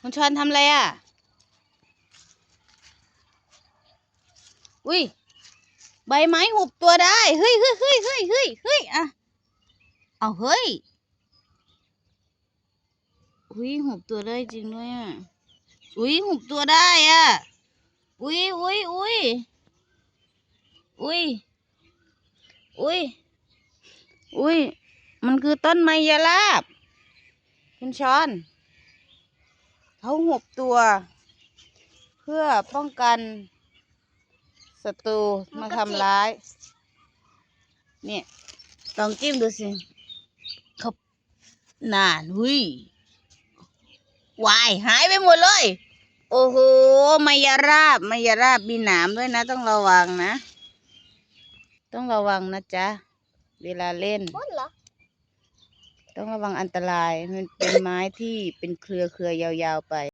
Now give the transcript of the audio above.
คุณชอนทำอะไรอะ อุ้ย ใบไม้หุบตัวได้ เฮ้ยเฮ้ยเฮ้ยเฮ้ยเฮ้ยเฮ้ยอะ เอาเฮ้ย อุ้ยหุบตัวได้จริงด้วยอะ อุ้ยหุบตัวได้อะ อุ้ยอุ้ยอุ้ยอุ้ย อุ้ย อุ้ย มันคือต้นไมยราบ คุณชอน เขาหุบตัว เพื่อป้องกันศัตรูมาทำร้าย เนี่ยลองจิ้มดูสิเขานานหุยวายหายไปหมดเลย โอ้โหมายาราบมายาราบมีหนามด้วยนะ ต้องระวังนะ ต้องระวังนะจ๊ะ เวลาเล่นพ่นเหรอ ต้องระวังอันตรายมันเป็นไม้ที่เป็นเครือเครือยาวๆไป